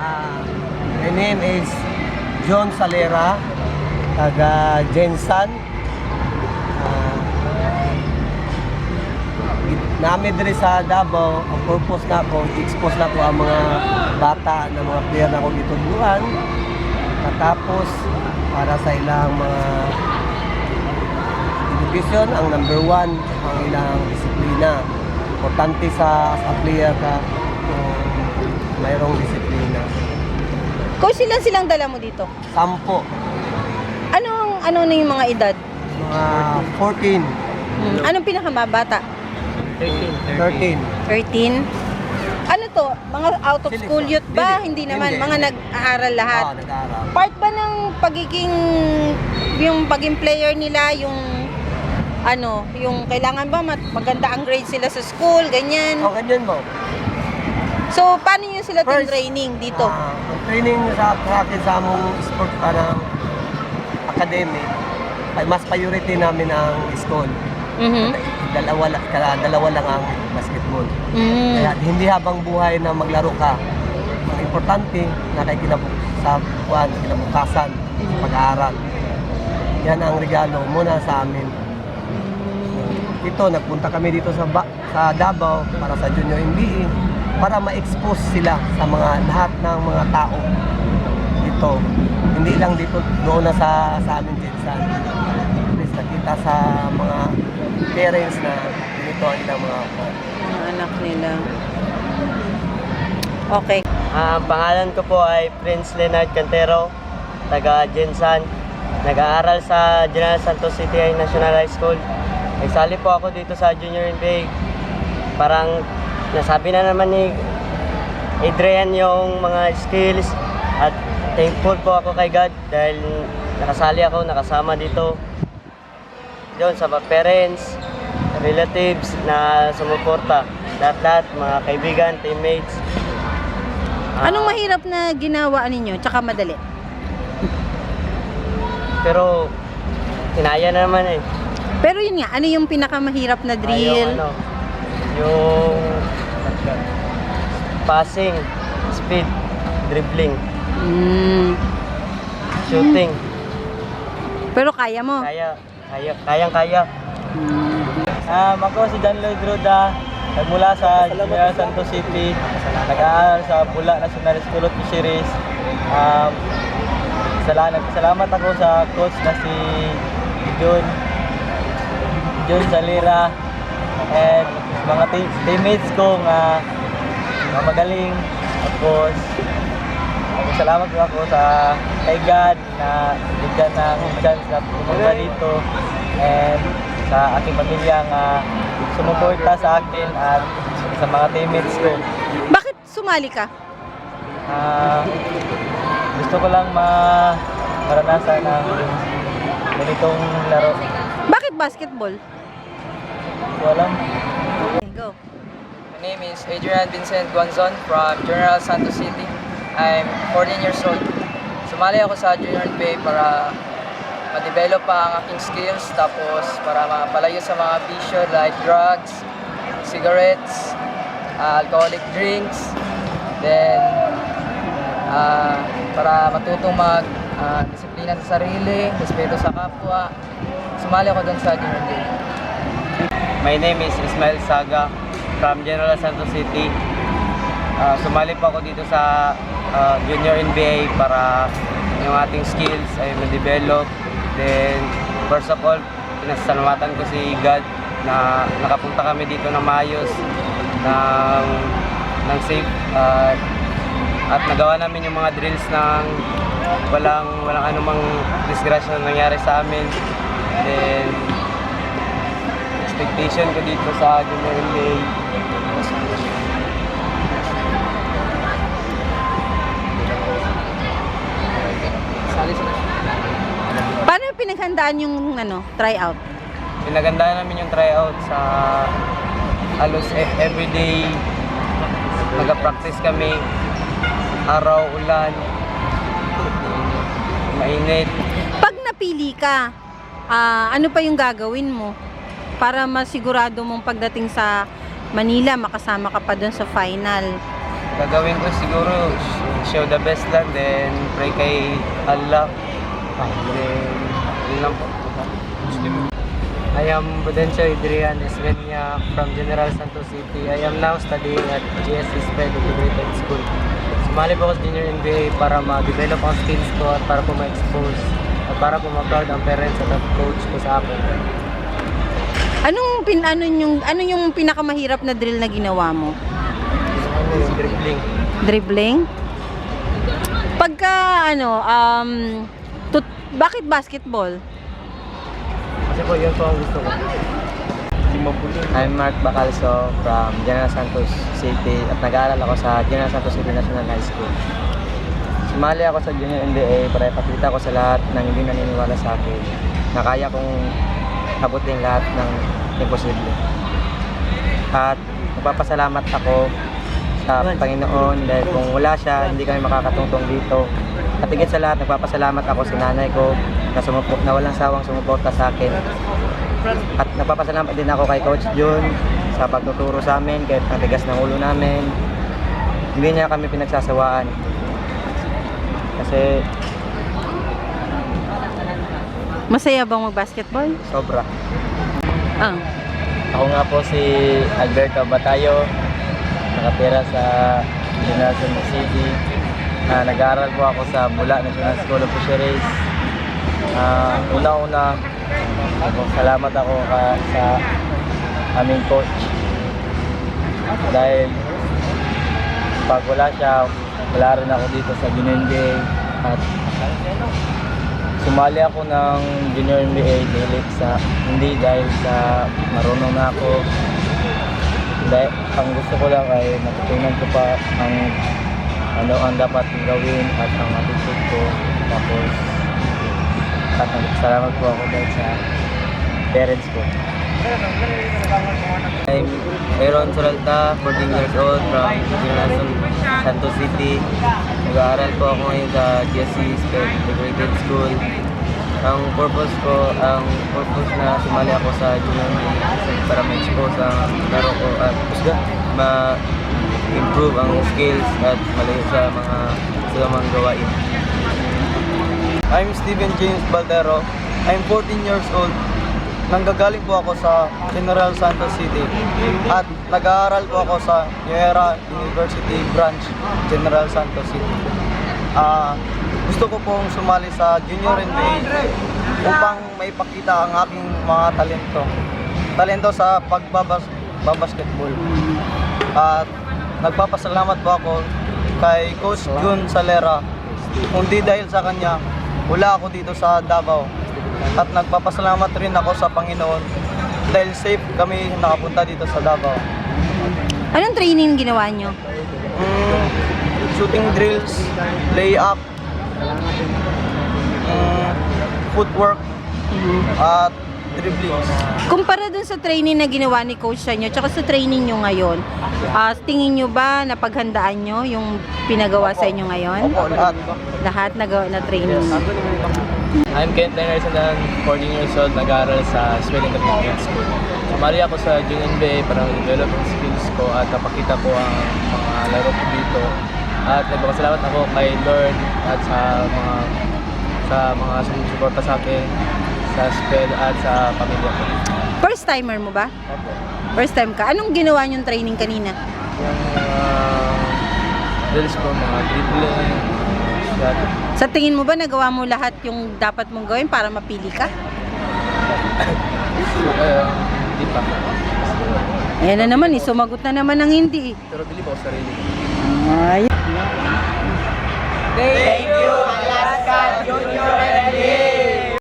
Ah, my name is John Salera, taga Jensan. Ah, namin diri sa Davao, ang purpose na ko, expose na ko ang mga bata na mga player na ko gitudluhan. Katapos, para sa ilang mga education, ang number one, ang ilang disiplina. Importante sa, sa player ka kung mayroong disiplina. Coach, ilan silang dala mo dito? Sampo, Anong, ano na yung mga edad? mga 14, Hmm. Anong pinakamabata? 13. 13? Ano to? Mga out of school youth ba? Hindi. Hindi naman. Hindi. Mga nag-aaral lahat. Ah, nag-aaral. Part ba ng pagiging yung pagiging player nila yung ano, yung kailangan ba mat- maganda ang grade sila sa school, ganyan. O, ganyan mo. So, paano nyo sila First, training dito? Ah, ang training sa, sa akin sa among sport parang academy, ay mas priority namin ang school. Mhm. Dalawa, dalawa lang ang basketball. Mm. Kaya hindi habang buhay na maglaro ka. Ang importante na kay kinabuk sa buwan, kinabukasan, sa pag-aaral. Yan ang regalo muna sa amin. Ito, nagpunta kami dito sa ba, sa Davao para sa Junior MBA para ma-expose sila sa mga lahat ng mga tao dito. Hindi lang dito doon na sa sa amin Jensan. Please nakita sa mga parents na ganito ang ilang mga Mga anak nila. Okay. Ah, Ang pangalan ko po ay Prince Leonard Cantero, taga Jensan. Nag-aaral sa General Santos City High National High School. Nagsali po ako dito sa Junior NBA. Parang nasabi na naman ni Adrian yung mga skills at thankful po ako kay God dahil nakasali ako, nakasama dito. Doon sa mga parents, relatives na sumuporta. Lahat-lahat, mga kaibigan, teammates. Ah, Anong mahirap na ginawa ninyo? Tsaka madali? Pero, kinaya na naman eh. Pero yun nga, ano yung pinakamahirap na Ah, drill? yung ano, yung passing, speed, dribbling, Mm. shooting. Pero kaya mo? Kaya, kaya, kayang kaya. Mm. Um, ako si John Lloyd Ruda, nagmula sa General Santos City, nag-aaral sa Bula National School of Fisheries. Um, sala, nagsalamat ako sa coach na si Jun, Jun Salira, and mga te- teammates ko nga mga magaling. Tapos, salamat po ako sa kay God na bigyan ng chance na pumunta dito and sa aking pamilya nga sumuporta sa akin at sa mga teammates ko. Bakit sumali ka? Ah, gusto ko lang ma maranasan ng ganitong laro. Bakit basketball? Walang go. My name is Adrian Vincent Guanzon from General Santos City. I'm 14 years old. Sumali ako sa Junior NBA para ma-develop pa ang aking skills tapos para mapalayo sa mga bisyo like drugs, cigarettes, uh, alcoholic drinks, then ah, para matutong mag ah, disiplina sa sarili, respeto sa kapwa. Sumali ako dun sa Junior NBA. My name is Ismail Saga from General Santos City. Ah, sumali po ako dito sa ah, Junior NBA para yung ating skills ay ma-develop. Then, first of all, pinasalamatan ko si God na nakapunta kami dito na maayos ng, ng safe at at nagawa namin yung mga drills ng walang walang anumang disgrasya na nangyari sa amin. Then, expectation ko dito sa. Sali sa Paano pinaghandaan yung ano, tryout? Pinagandaan namin yung tryout sa halos e- everyday. Nag-practice kami. Araw, ulan, mainit. Pag napili ka, ah, ano pa yung gagawin mo para masigurado mong pagdating sa Manila, makasama ka pa dun sa final? gagawin ko siguro show the best lang then pray kay Allah. Then yun lang po. I am Budencio Adrian Esvenia from General Santos City. I am now studying at GSC Sped Integrated School. Sumali po ako sa Junior NBA para ma-develop ang skills ko at para po ma-expose at para po ma-proud ang parents at coach ko sa akin. Anong pin ano yung ano yung pinakamahirap na drill na ginawa mo? Dribbling? Dribbling? Pagka ano um tut- bakit basketball? Kasi po yun po ang gusto ko. I'm Mark Bacalso from General Santos City at nag-aaral ako sa General Santos City National High School. Sumali ako sa Junior NBA para ipakita ko sa lahat ng hindi naniniwala sa akin na kaya kong abutin lahat ng imposible. At magpapasalamat ako sa Panginoon dahil kung wala siya, hindi kami makakatungtong dito. At higit sa lahat, nagpapasalamat ako sa nanay ko na, sumupo, na walang sawang sumuporta sa akin. At nagpapasalamat din ako kay Coach Jun sa pagtuturo sa amin kahit ang tigas ng ulo namin. Hindi niya kami pinagsasawaan. Kasi Masaya bang mag-basketball? sobra. Ah. Ako nga po si Alberto Batayo, nakatira sa Santos City. Ah, nag-aaral po ako sa Bula National School of Fisheries. Ah, una-una, ako, salamat ako ka, sa aming coach. Dahil pag wala siya, wala rin ako dito sa NBA. At sumali ako ng Junior NBA dahil sa hindi dahil sa marunong na ako. Dahil ang gusto ko lang ay matutunan ko pa ang ano ang dapat gawin at ang attitude ko. Tapos at salamat po ako dahil sa parents ko. I'm Aaron Suralta, 14 years old from General Santos City. Nag-aaral po ako ngayon sa GSC Integrated School. Ang purpose ko, ang purpose na sumali ako sa junior para ma-expose ang laro ko at ma-improve ang skills at malayo sa mga mga gawain. I'm Steven James Baldero. I'm 14 years old. Nanggagaling po ako sa General Santos City at nag-aaral po ako sa Nuera University Branch, General Santos City. Ah, gusto ko pong sumali sa Junior NBA upang maipakita ang aking mga talento. Talento sa pagbabas basketball. At nagpapasalamat po ako kay Coach Jun Salera. Kundi dahil sa kanya, wala ako dito sa Davao. At nagpapasalamat rin ako sa Panginoon dahil safe kami nakapunta dito sa Davao. Anong training ginawa nyo? Mm, shooting drills, layup, mm, footwork, at dribblings. Kumpara dun sa training na ginawa ni coach sa inyo, tsaka sa training nyo ngayon, ah, tingin nyo ba na paghandaan nyo yung pinagawa sa inyo ngayon? Opo, lahat. Lahat na, na training. I'm Kent Sandan, 14 years old, nag-aaral sa Sweden Intermediate School. Sumali ako sa Junior NBA para develop ang skills ko at napakita ko ang mga laro ko dito. At nagpapasalamat ako kay Lord at sa mga sa mga sumusuporta sa akin sa SPED at sa pamilya ko. First timer mo ba? Opo. First time ka. Anong ginawa nyong training kanina? Yung uh, drills ko, mga dribbling, shot. Sa tingin mo ba nagawa mo lahat yung dapat mong gawin para mapili ka? Hindi pa. Ayan na naman eh, sumagot na naman ng hindi eh. Pero bilib ako sarili. Ay. Thank you, Alaska Junior